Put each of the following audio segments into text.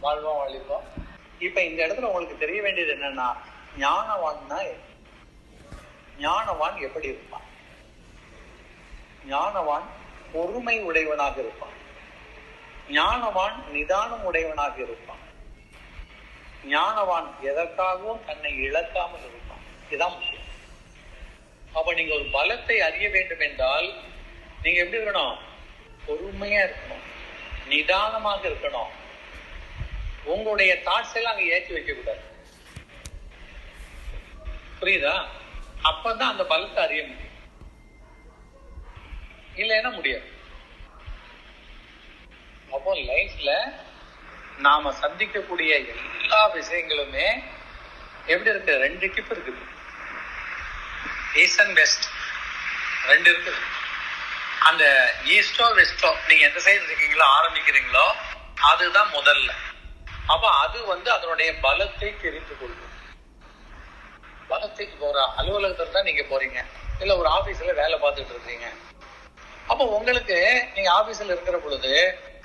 வாழ்வோம் அழிப்போம் இப்ப இந்த இடத்துல உங்களுக்கு தெரிய வேண்டியது என்னன்னா ஞானவான்னா ஞானவான் எப்படி இருப்பான்? ஞானவான் பொறுமை உடையவனாக இருப்பான். ஞானவான் நிதானம் உடையவனாக இருப்பான். ஞானவான் எதற்காகவும் தன்னை இழக்காமல் இருப்பான். இதுதான் முக்கியம். அப்ப நீங்க ஒரு பலத்தை அறிய வேண்டும் என்றால் நீங்க எப்படி இருக்கணும்? பொறுமையா இருக்கணும். நிதானமாக இருக்கணும். உங்களுடைய தாட்ஸ் எல்லாம் அங்க ஏற்றி வைக்க கூடாது. புரியுதா? அப்பதான் அந்த பலத்தை அறிய முடியும். இல்லைன்னா முடியாது. அப்போ லைஃப்ல நாம சந்திக்கக்கூடிய எல்லா விஷயங்களுமே எப்படி இருக்கு? ரெண்டு டிப் இருக்குது. ஈஸ்ட் அண்ட் வெஸ்ட் ரெண்டு இருக்குது. அந்த ஈஸ்டோ வெஸ்டோ நீங்க எந்த சைடு இருக்கீங்களோ ஆரம்பிக்கிறீங்களோ அதுதான் முதல்ல. அப்ப அது வந்து அதனுடைய பலத்தை தெரிந்து கொள்ளும். பலத்தை இப்போ ஒரு அலுவலகத்துல தான் நீங்க போறீங்க. இல்ல ஒரு ஆபீஸ்ல வேலை பார்த்துட்டு இருக்கீங்க. அப்ப உங்களுக்கு நீங்க ஆபீஸ்ல இருக்கிற பொழுது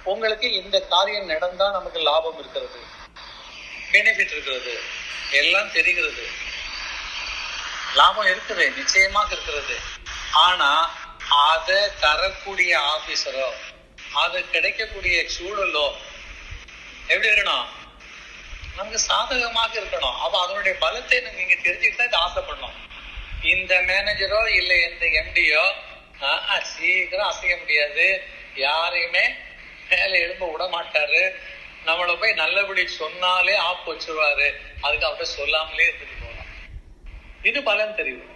உங்களுக்கு இந்த காரியம் நடந்தா நமக்கு லாபம் இருக்கிறது. பெனிஃபிட் இருக்கிறது. எல்லாம் தெரிகிறது. லாபம் இருக்குது நிச்சயமாக இருக்கிறது. ஆனா அதை தரக்கூடிய ஆபீசரோ அது கிடைக்கக்கூடிய சூழலோ எப்படி இருக்கணும்? நமக்கு சாதகமாக இருக்கணும். அப்ப அதனுடைய பலத்தை நீங்க தெரிஞ்சுக்கிட்டா இது ஆசைப்படணும். இந்த மேனேஜரோ இல்ல இந்த எம்டியோ சீக்கிரம் அசைய முடியாது. யாரையுமே மேலே எழும்ப விட மாட்டாரு. நம்மள போய் நல்லபடி சொன்னாலே ஆப் வச்சிருவாரு. அதுக்கு அவர்கிட்ட சொல்லாமலே இருந்துட்டு போகலாம். இது பலன் தெரியும்.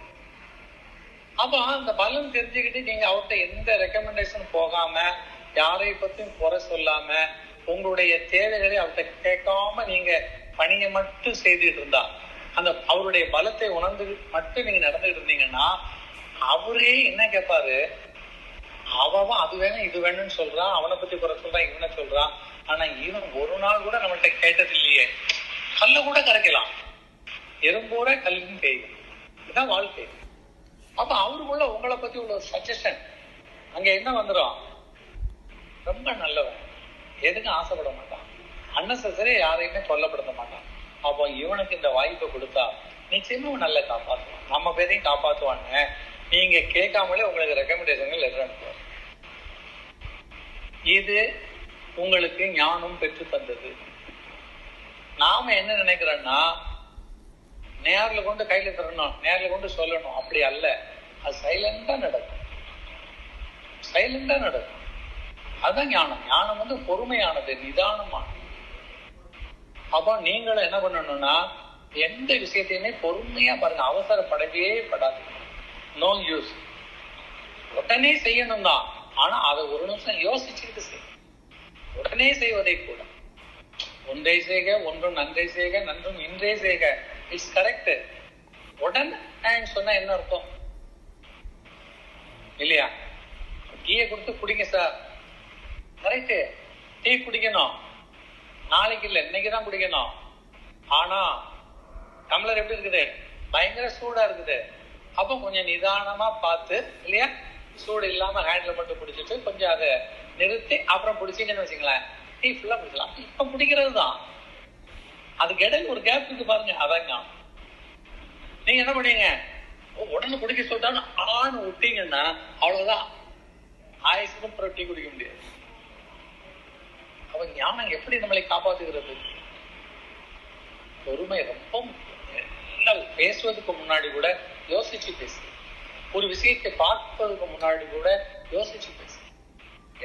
அப்ப அந்த பலன் தெரிஞ்சுக்கிட்டு நீங்க அவர்கிட்ட எந்த ரெக்கமெண்டேஷன் போகாம யாரை பத்தியும் குறை சொல்லாம உங்களுடைய தேவைகளை அவர்கிட்ட கேட்காம நீங்க பணியை மட்டும் செய்துட்டு இருந்தா அந்த அவருடைய பலத்தை உணர்ந்து மட்டும் நீங்க நடந்துட்டு இருந்தீங்கன்னா அவரே என்ன கேட்பாரு? அவன் அது வேணும் இது வேணும்னு சொல்றான் அவனை பத்தி குறை சொல்றான் இவனை சொல்றான். ஆனா இவன் ஒரு நாள் கூட நம்மள்ட்ட கேட்டது இல்லையே. கல்ல கூட கரைக்கலாம். எறும்போட கல்லும் பெய்யும் இதுதான் வாழ்க்கை. அப்ப அவருக்குள்ள உங்களை பத்தி உள்ள சஜஷன் அங்க என்ன வந்துடும் ரொம்ப நல்லவன். எதுக்கும் ஆசைப்பட மாட்டான். அன்னசரி யாரையுமே கொல்லப்படுத்த மாட்டான். அப்போ இவனுக்கு இந்த வாய்ப்பை கொடுத்தா நிச்சயமா அவன் நல்லா காப்பாற்றுவான் நம்ம பேரையும் காப்பாத்துவாங்க நீங்க கேட்காமலே உங்களுக்கு ரெக்கமெண்டேஷன்கள் லெட்டர் அனுப்புவார். இது உங்களுக்கு ஞானம் பெற்று தந்தது. நாம என்ன நினைக்கிறோம்னா நேர்ல கொண்டு கையில தரணும் நேர்ல கொண்டு சொல்லணும். அப்படி அல்ல. அது சைலண்டா நடக்கும். சைலண்டா நடக்கும். அதுதான் ஞானம். ஞானம் வந்து பொறுமையானது நிதானமானது. அப்போ நீங்களும் என்ன பண்ணணும்னா எந்த விஷயத்தையுமே பொறுமையா பாருங்க அவசரப்படவே படாது. நோ யூஸ் உடனே செய்யணும் தான். ஆனா அதை ஒரு நிமிஷம் யோசிச்சுட்டு செய்யும் உடனே செய்வதை கூட. ஒன்றை செய்க ஒன்றும் நன்றை செய்க நன்றும் இன்றே செய்க. இட்ஸ் கரெக்ட் உடனே சொன்னா என்ன அர்த்தம்? இல்லையா? டீயை கொடுத்து குடிங்க சார் கரெக்டு டீ குடிக்கணும். நாளைக்கு இல்லை இன்னைக்கு தான் குடிக்கணும். ஆனா டம்ளர் எப்படி இருக்குது? பயங்கர சூடா இருக்குது. அப்போ கொஞ்சம் நிதானமா பார்த்து இல்லையா? சூடு இல்லாம ஹேண்ட்ல மட்டும் பிடிச்சிட்டு கொஞ்சம் அதை நிறுத்தி அப்புறம் பிடிச்சிங்கன்னு வச்சுங்களேன் டீ ஃபுல்லா பிடிக்கலாம் இப்ப பிடிக்கிறது தான். அதுக்கு இடையில ஒரு கேப் இருக்கு பாருங்க அதாங்க. நீங்க என்ன பண்ணீங்க? ஓ, உடனே குடிக்க சொல்லிட்டான்னு ஆண் விட்டீங்கன்னா அவ்வளவுதான். ஆயுசுக்கும் அப்புறம் டீ குடிக்க முடியாது. தியானம் எப்படி நம்மளை காப்பாத்துகிறது? பொறுமை ரொம்ப முக்கியம். பேசுவதுக்கு முன்னாடி கூட யோசிச்சு பேசு. ஒரு விஷயத்தை பார்ப்பதற்கு முன்னாடி கூட யோசிச்சு பேசு.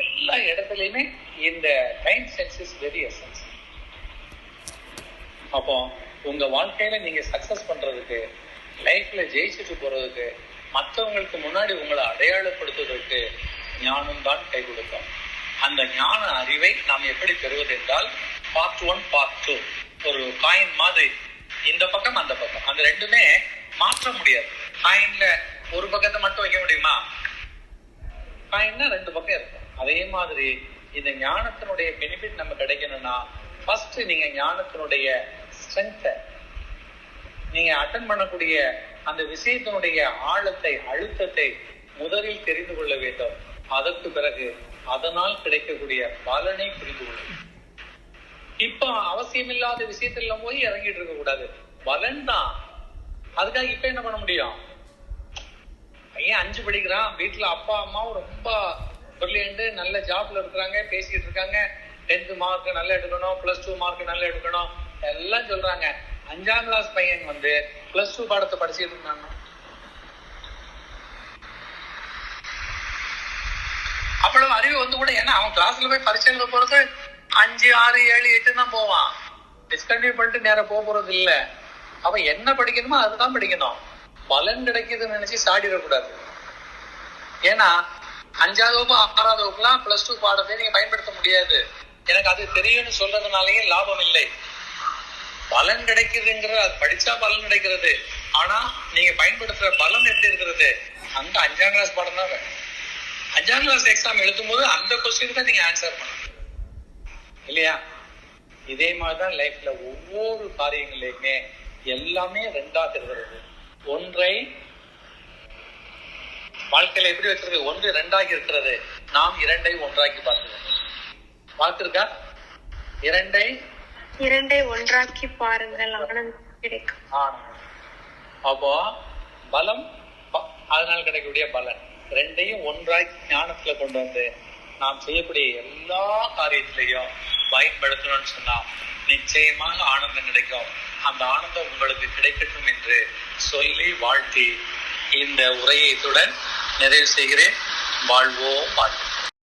எல்லா இடத்துலயுமே இந்த time sense is very essence அப்போ உங்க வாழ்க்கையில நீங்க சக்சஸ் பண்றதுக்கு லைஃப்ல ஜெயிச்சுட்டு போறதுக்கு மற்றவங்களுக்கு முன்னாடி உங்களை அடையாளப்படுத்துவதற்கு ஞானம் தான் கை கொடுக்கும். அந்த ஞான அறிவை நாம் எப்படி பெறுவது என்றால் பார்ட் ஒன் பார்ட் டூ ஒரு காயின் மாதிரி. இந்த பக்கம் அந்த பக்கம். அந்த ரெண்டுமே மாற்ற முடியாது. காயின்ல ஒரு பக்கத்தை மட்டும் வைக்க முடியுமா? காயின்னா ரெண்டு பக்கம் இருக்கும். அதே மாதிரி இந்த ஞானத்தினுடைய பெனிஃபிட் நம்ம கிடைக்கணும்னா ஃபர்ஸ்ட் நீங்க ஞானத்தினுடைய ஸ்ட்ரென்த்தை நீங்க அட்டன் பண்ணக்கூடிய அந்த விஷயத்தினுடைய ஆழத்தை அழுத்தத்தை முதலில் தெரிந்து கொள்ள வேண்டும். அதற்கு பிறகு அதனால் கிடைக்கக்கூடிய பலனை புரிந்து கொள்ளும் இப்ப இப்போ அவசியம் இல்லாத விஷயத்துல போய் இறங்கிட்டு இருக்க கூடாது. பலன் தான். அதுக்காக இப்ப என்ன பண்ண முடியும்? பையன் அஞ்சு படிக்கிறான். வீட்டுல அப்பா அம்மாவும் ரொம்ப பிரில்லியன்ட் நல்ல ஜாப்ல இருக்கிறாங்க பேசிட்டு இருக்காங்க. டென்த் மார்க் நல்லா எடுக்கணும் பிளஸ் டூ மார்க் நல்லா எடுக்கணும். எல்லாம் சொல்றாங்க. அஞ்சாம் கிளாஸ் பையன் வந்து பிளஸ் டூ பாடத்தை படிச்சுட்டு இருந்தாங்க அவ்வளவு அறிவு வந்து கூட ஏன்னா அவன் கிளாஸ்ல போய் பரிச்சை எழுத போறது? அஞ்சு ஆறு ஏழு எட்டு தான் போவான். டிஸ்கண்டினியூ பண்ணிட்டு நேரம் போக போறது இல்ல. அவன் என்ன படிக்கணுமோ அதுதான் படிக்கணும். பலன் கிடைக்குதுன்னு நினைச்சு சாடிடக்கூடாது ஏன்னா அஞ்சாவது வகுப்பு ஆறாவது வகுப்புலாம் பிளஸ் டூ பாடத்தை நீங்க பயன்படுத்த முடியாது. எனக்கு அது தெரியும்னு சொல்றதுனாலயே லாபம் இல்லை. பலன் கிடைக்குதுங்கிற அது படிச்சா பலன் கிடைக்கிறது. ஆனா நீங்க பயன்படுத்துற பலன் எப்படி இருக்கிறது? அந்த அஞ்சாம் கிளாஸ் பாடம் தான் வேணும். அஞ்சாம் கிளாஸ் எக்ஸாம் எழுதும் போது அந்த கொஸ்டின் தான் நீங்க ஆன்சர் பண்ணணும். இல்லையா? இதே மாதிரிதான் லைஃப்ல ஒவ்வொரு காரியங்களையுமே எல்லாமே ரெண்டாக இருக்கிறது ஒன்றை வாழ்க்கையில எப்படி வச்சிருக்கு? ஒன்று ரெண்டாகி இருக்கிறது. நாம் இரண்டை ஒன்றாக்கி பார்க்கிறோம். பார்த்திருக்கா? இரண்டை இரண்டை ஒன்றாக்கி பாருங்கள். ஆனந்தம் கிடைக்கும். அப்போ பலம் அதனால கிடைக்கக்கூடிய பலன். ரெண்டையும் ஒன்றாய் ஞானத்துல கொண்டு வந்து நாம் செய்யக்கூடிய எல்லா காரியத்திலையும் பயன்படுத்தணும்னு சொன்னா நிச்சயமாக ஆனந்தம் கிடைக்கும். அந்த ஆனந்தம் உங்களுக்கு கிடைக்கட்டும் என்று சொல்லி வாழ்த்தி இந்த உரையத்துடன் நிறைவு செய்கிறேன். வாழ்வோம் வாழ்வோம்